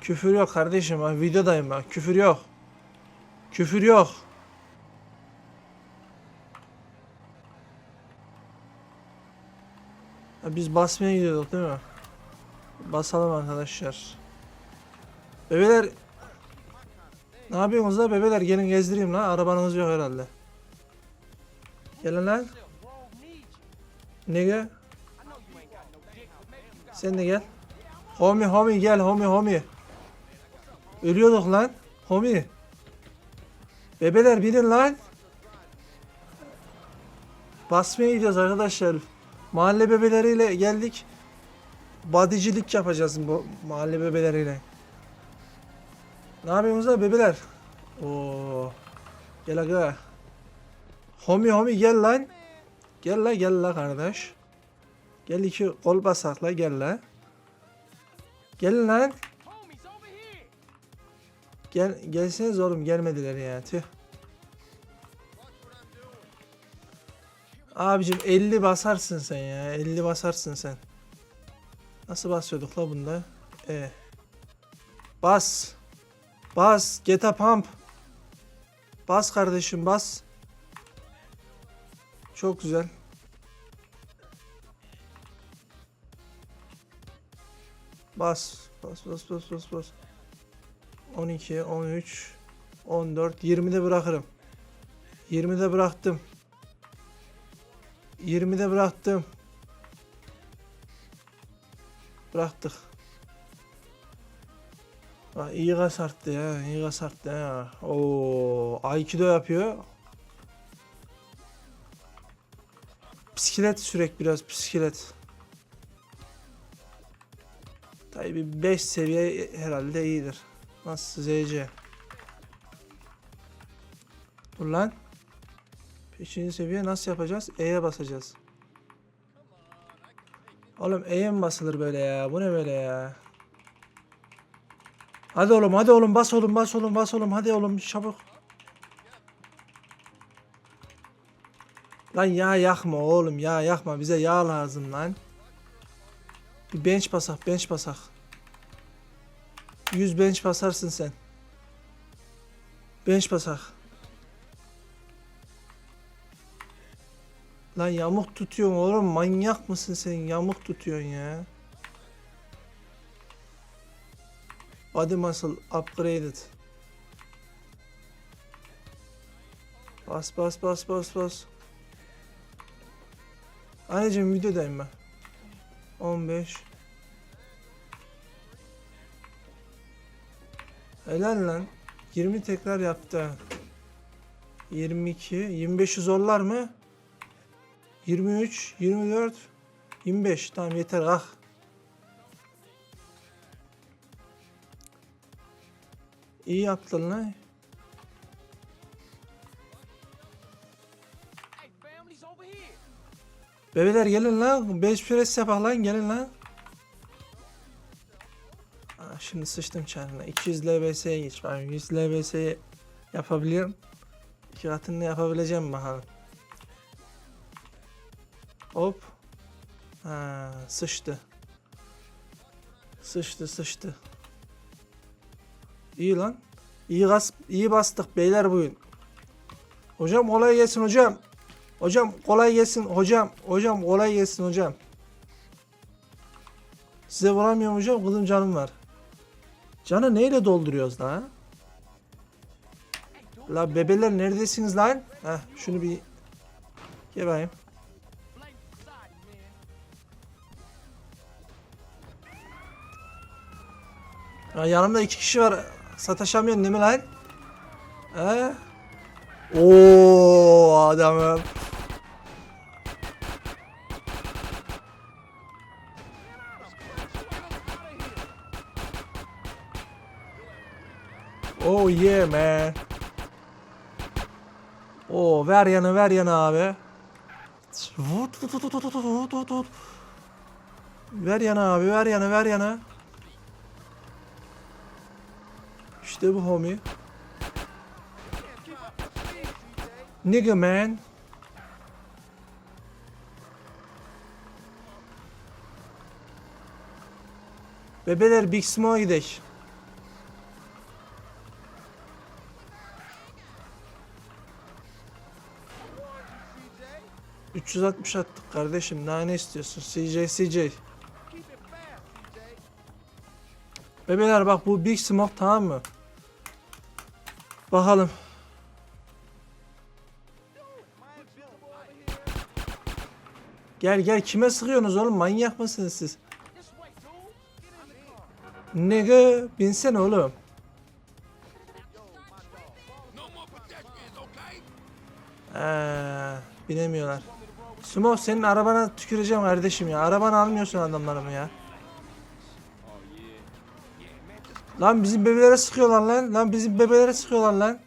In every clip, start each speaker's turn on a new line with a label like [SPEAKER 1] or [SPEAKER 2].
[SPEAKER 1] Küfür yok kardeşim. Ben videodayım ben. Küfür yok. Küfür yok. Ha, biz basmaya gidiyorduk değil mi? Basalım arkadaşlar. Bebeler ne yapıyorsunuz la bebeler gelin gezdireyim la arabanız yok herhalde. Gelin lan. Gel? Sen de gel. Homi homi gel homi homi. Ölüyorduk lan. Homi. Bebeler binin lan. Basmaya gidiyoruz arkadaşlar. Mahalle bebeleriyle geldik. Badicilik yapacağız bu mahalle bebeleriyle. Ne yapıyorsunuz da bebeler? Oo. Gel aga. Homi homi gel lan. Gel la gel la kardeş. Gel iki kol basakla gel la. Gelin lan. Gel gelseniz oğlum gelmediler ya tüh. Abicim 50 basarsın sen ya 50 basarsın sen. Nasıl basıyorduk la bunda? E. Bas. Bas. Get a pump. Bas kardeşim bas. Çok güzel. Bas. Bas bas bas bas bas. 12, 13, 14, 20'de bırakırım. 20'de bıraktım. 20'de bıraktım. Bıraktık. Bak iyi gaz arttı ya, iyi gaz arttı ya. Oo, Aikido yapıyor. Bisiklet sürek biraz bisiklet. Tabii bir 5 seviye herhalde iyidir. Nasıl ZC? Dur lan. Beşinci seviye nasıl yapacağız? E'ye basacağız. Oğlum E'ye mi basılır böyle ya? Bu ne böyle ya? Hadi oğlum hadi oğlum bas oğlum bas oğlum bas oğlum hadi oğlum çabuk. Lan yağ yakma oğlum yağ yakma bize yağ lazım lan. Bir bench basak bench basak. 100 bench basarsın sen. Bench basak. Lan yamuk tutuyorsun oğlum manyak mısın sen yamuk tutuyorsun ya. Body muscle upgraded. Bas bas bas bas bas. Anneciğim videodayım ben. 15 Helal lan. 20 tekrar yaptı. 22 25'i zorlar mı? 23 24 25 tamam yeter ah. İyi yaptın lan. Bebeler gelin lan. Bench press yapak lan gelin lan. Şimdi sıçtım çarına. 200 LBS'ye geç. Ben 100 LBS'ye yapabilirim. İki katını yapabileceğim bakalım. Hop. Ha, sıçtı. Sıçtı sıçtı. İyi lan. İyi gaz, iyi bastık beyler bugün. Hocam kolay gelsin hocam. Hocam kolay gelsin hocam. Hocam kolay gelsin hocam. Size vuramıyorum hocam. Kızım canım var. Canı neyle dolduruyoruz lan? La bebeler neredesiniz lan? Heh şunu bir Gel bakayım. Ya yanımda iki kişi var. Sataşamıyorsun değil mi lan? He? Oo adamım. Oh yeah man. Oo ver yanı ver yanı abi. Vut vut vut vut vut vut vut vut. Ver yanı abi ver yanı ver yanı. İşte bu homie. Nigga man. Bebeler Big Smoke'a gidek. 360 attık kardeşim. Daha ne istiyorsun? CJ CJ. Bebeler bak bu Big Smoke tamam mı? Bakalım. Gel gel kime sıkıyorsunuz oğlum manyak mısınız siz? Nigga binsene oğlum. Ee, binemiyorlar. Sumo senin arabana tüküreceğim kardeşim ya. Arabanı almıyorsun adamlarımı ya. Lan bizim bebelere sıkıyorlar lan. Lan bizim bebelere sıkıyorlar lan.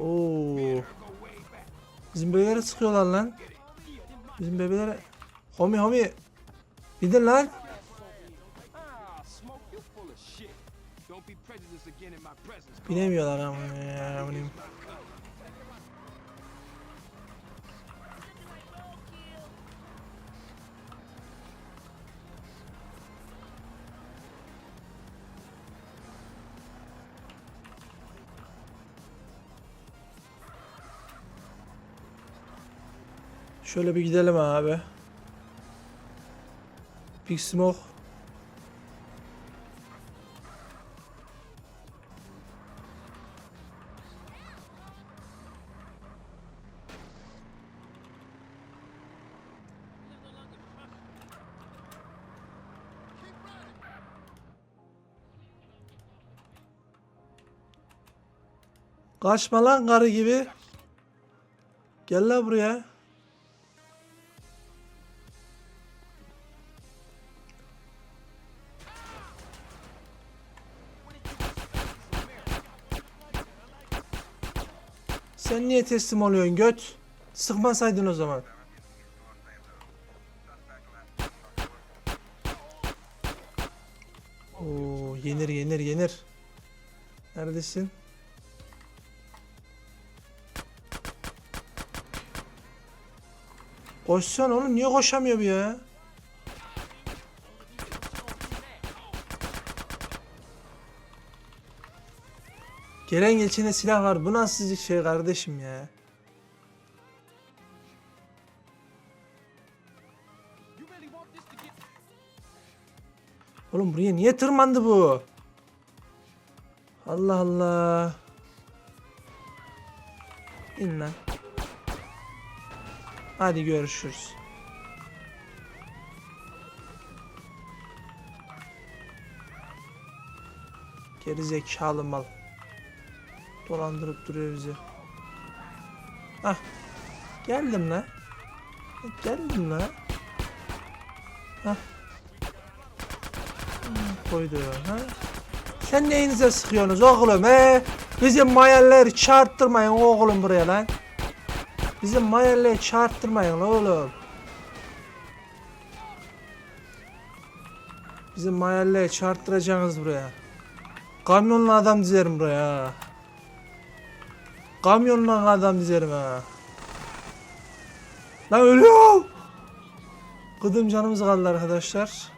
[SPEAKER 1] Oo. Bizim bebelere sıkıyorlar lan. Bizim bebelere. Homi homi. Gidin lan.
[SPEAKER 2] Ah, Smoke, you
[SPEAKER 1] Şöyle bir gidelim abi. Big Smoke. Kaçma lan karı gibi. Gel la buraya. Sen niye teslim oluyorsun göt? Sıkmasaydın o zaman. Oo, yenir yenir yenir. Neredesin? Koşsan oğlum niye koşamıyor bu ya? Gelen geçene silah var. Bu nasıl şey kardeşim ya? Oğlum buraya niye tırmandı bu? Allah Allah. İn lan. Hadi görüşürüz. Geri zekalı mal. Dolandırıp duruyor bizi. Ah. Geldim lan. Geldim lan. Hah. koydu. Ha? Sen neyinize sıkıyorsunuz oğlum he? Bizim mayalleri çarptırmayın oğlum buraya lan. Bizim mayalleri çarptırmayın oğlum. Bizim mayalleri çarptıracaksınız buraya. Kamyonla adam dizerim buraya. Kamyonla adam dizerim ha. Lan ölüyorum. Kıdım canımız kaldı arkadaşlar.